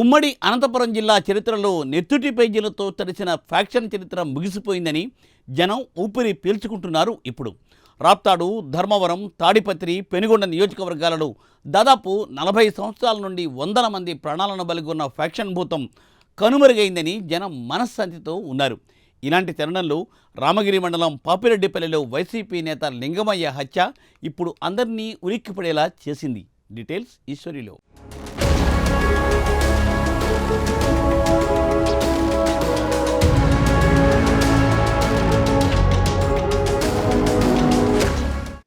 ఉమ్మడి అనంతపురం జిల్లా చరిత్రలో నెత్తుటి పేజీలతో తడిసిన ఫ్యాక్షన్ చరిత్ర ముగిసిపోయిందని జనం ఊపిరి పీల్చుకుంటున్నారు ఇప్పుడు. రాప్తాడు ధర్మవరం తాడిపత్రి పెనుగొండ నియోజకవర్గాలలో దాదాపు నలభై సంవత్సరాల నుండి వందల మంది ప్రాణాలను బలిగొన్న ఫ్యాక్షన్ భూతం కనుమరుగైందని జనం మనశ్శాంతితో ఉన్నారు. ఇలాంటి తరుణంలో రామగిరి మండలం పాపిరెడ్డిపల్లిలో వైసీపీ నేత లింగమయ్య హత్య ఇప్పుడు అందరినీ ఉలిక్కిపడేలా చేసింది. డీటెయిల్స్ ఈశ్వరిలో.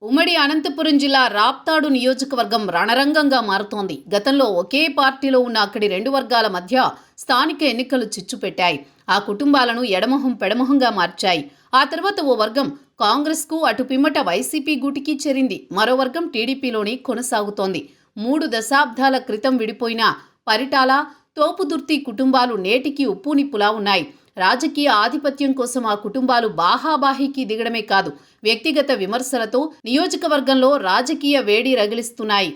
ఉమ్మడి అనంతపురం జిల్లా రాప్తాడు నియోజకవర్గం రణరంగంగా మారుతోంది. గతంలో ఒకే పార్టీలో ఉన్న అక్కడి రెండు వర్గాల మధ్య స్థానిక ఎన్నికలు చిచ్చు పెట్టాయి. ఆ కుటుంబాలను ఎడమొహం పెడమొహంగా మార్చాయి. ఆ తర్వాత ఓ వర్గం కాంగ్రెస్కు అటు పిమ్మట వైసీపీ గూటికి చేరింది. మరో వర్గం టీడీపీలోని కొనసాగుతోంది. మూడు దశాబ్దాల క్రితం విడిపోయిన పరిటాల తోపుదుర్తి కుటుంబాలు నేటికి ఉప్పు నిప్పులా ఉన్నాయి. రాజకీయ ఆధిపత్యం కోసం ఆ కుటుంబాలు బాహాబాహికి దిగడమే కాదు వ్యక్తిగత విమర్శలతో నియోజకవర్గంలో రాజకీయ వేడి రగిలిస్తున్నాయి.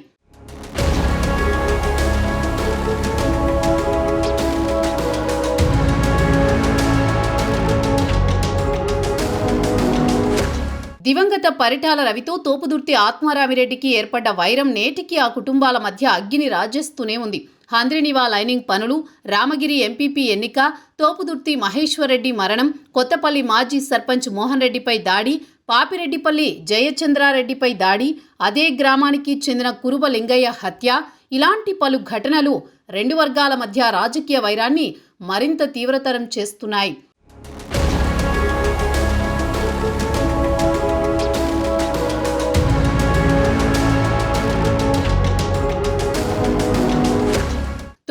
దివంగత పరిటాల రవితో తోపుదుర్తి ఆత్మారామిరెడ్డికి ఏర్పడ్డ వైరం నేటికి ఆ కుటుంబాల మధ్య అగ్గిని రాజేస్తూనే ఉంది. హంద్రినివా లైనింగ్ పనులు రామగిరి ఎంపీపీ ఎన్నిక తోపుదుర్తి మహేశ్వరరెడ్డి మరణం కొత్తపల్లి మాజీ సర్పంచ్ మోహన్ రెడ్డిపై దాడి పాపిరెడ్డిపల్లి జయచంద్రారెడ్డిపై దాడి అదే గ్రామానికి చెందిన కురుబ లింగయ్య హత్య ఇలాంటి పలు ఘటనలు రెండు వర్గాల మధ్య రాజకీయ వైరాన్ని మరింత తీవ్రతరం చేస్తున్నాయి.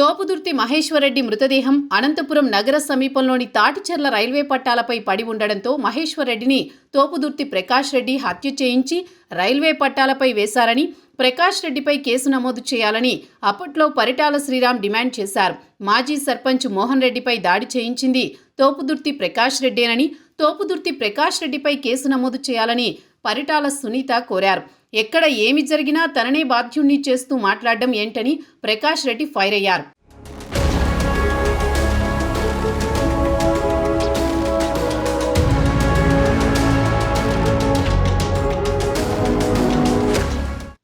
తోపుదుర్తి మహేశ్వరరెడ్డి మృతదేహం అనంతపురం నగర సమీపంలోని తాటిచెర్ల రైల్వే పట్టాలపై పడి ఉండడంతో మహేశ్వరరెడ్డిని తోపుదుర్తి ప్రకాష్ రెడ్డి హత్య చేయించి రైల్వే పట్టాలపై వేశారని ప్రకాష్ రెడ్డిపై కేసు నమోదు చేయాలని అప్పట్లో పరిటాల శ్రీరామ్ డిమాండ్ చేశారు. మాజీ సర్పంచ్ మోహన్ రెడ్డిపై దాడి చేయించింది తోపుదుర్తి ప్రకాష్ రెడ్డేనని తోపుదుర్తి ప్రకాష్ రెడ్డిపై కేసు నమోదు చేయాలని పరిటాల సునీత కోరారు. ఎక్కడ ఏమి జరిగినా తననే బాధ్యుణ్ణి చేస్తూ మాట్లాడడం ఏంటని ప్రకాష్ రెడ్డి ఫైర్ అయ్యారు.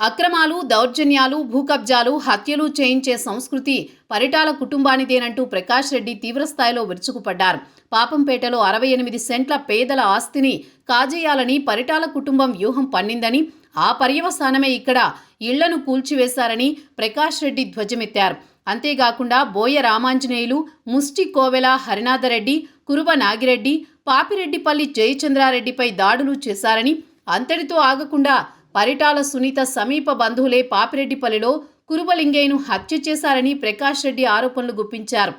అక్రమాలు దౌర్జన్యాలు భూకబ్జాలు హత్యలు చేయించే సంస్కృతి పరిటాల కుటుంబానిదేనంటూ ప్రకాష్ రెడ్డి తీవ్రస్థాయిలో విరుచుకుపడ్డారు. పాపంపేటలో అరవై ఎనిమిది సెంట్ల పేదల ఆస్తిని కాజేయాలని పరిటాల కుటుంబం వ్యూహం పన్నిందని ఆ పర్యవసానమే ఇక్కడ ఇళ్ళను కూల్చివేశారని ప్రకాష్ రెడ్డి ధ్వజమెత్తారు. అంతేకాకుండా బోయ రామాంజనేయులు ముష్టి కోవెల హరినాథరెడ్డి కురుబ నాగిరెడ్డి పాపిరెడ్డిపల్లి జయచంద్రారెడ్డిపై దాడులు చేశారని అంతటితో ఆగకుండా పరిటాల సునీత సమీప బంధువులే పాపిరెడ్డిపల్లిలో కురుబలింగయ్యను హత్య చేశారని ప్రకాష్ రెడ్డి ఆరోపణలు గుప్పించారు.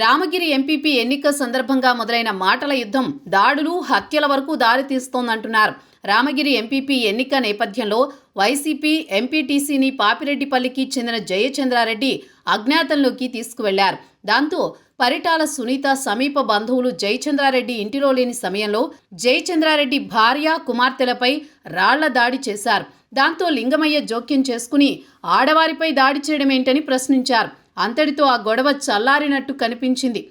రామగిరి ఎంపీపీ ఎన్నిక సందర్భంగా మొదలైన మాటల యుద్ధం దాడులు హత్యల వరకు దారితీస్తోందంటున్నారు. రామగిరి ఎంపీపీ ఎన్నిక నేపథ్యంలో వైసీపీ ఎంపీటీసీని పాపిరెడ్డిపల్లికి చెందిన జయచంద్రారెడ్డి అజ్ఞాతంలోకి తీసుకువెళ్ళారు. దాంతో పరిటాల సునీత సమీప బంధువులు జయచంద్రారెడ్డి ఇంటిలో లేని సమయంలో జయచంద్రారెడ్డి భార్య కుమార్తెలపై రాళ్ళ దాడి చేశారు. దాంతో లింగమయ్య జోక్యం చేసుకుని ఆడవారిపై దాడి చేయడమేంటని ప్రశ్నించారు. అంతటితో ఆ గొడవ చల్లారినట్టు కనిపించింది.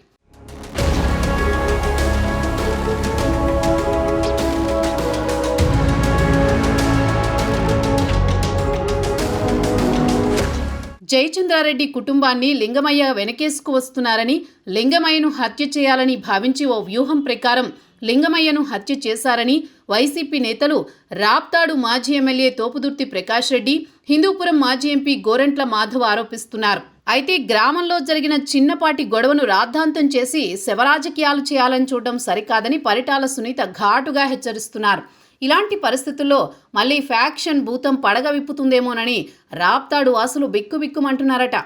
జయచంద్రారెడ్డి కుటుంబాన్ని లింగమయ్య వెనకేసుకు వస్తున్నారని లింగమయ్యను హత్య చేయాలని భావించి ఓ వ్యూహం ప్రకారం లింగమయ్యను హత్య చేశారని వైసీపీ నేతలు రాప్తాడు మాజీ ఎమ్మెల్యే తోపుదుర్తి ప్రకాష్ రెడ్డి హిందూపురం మాజీ ఎంపీ గోరంట్ల మాధవ్ ఆరోపిస్తున్నారు. అయితే గ్రామంలో జరిగిన చిన్నపాటి గొడవను రాద్ధాంతం చేసి శవరాజకీయాలు చేయాలని చూడడం సరికాదని పరిటాల సునీత ఘాటుగా హెచ్చరిస్తున్నారు. ఇలాంటి పరిస్థితుల్లో మళ్ళీ ఫ్యాక్షన్ భూతం పడగ విప్పుతుందేమోనని రాప్తాడు వాసులు బిక్కుబిక్కుమంటున్నారట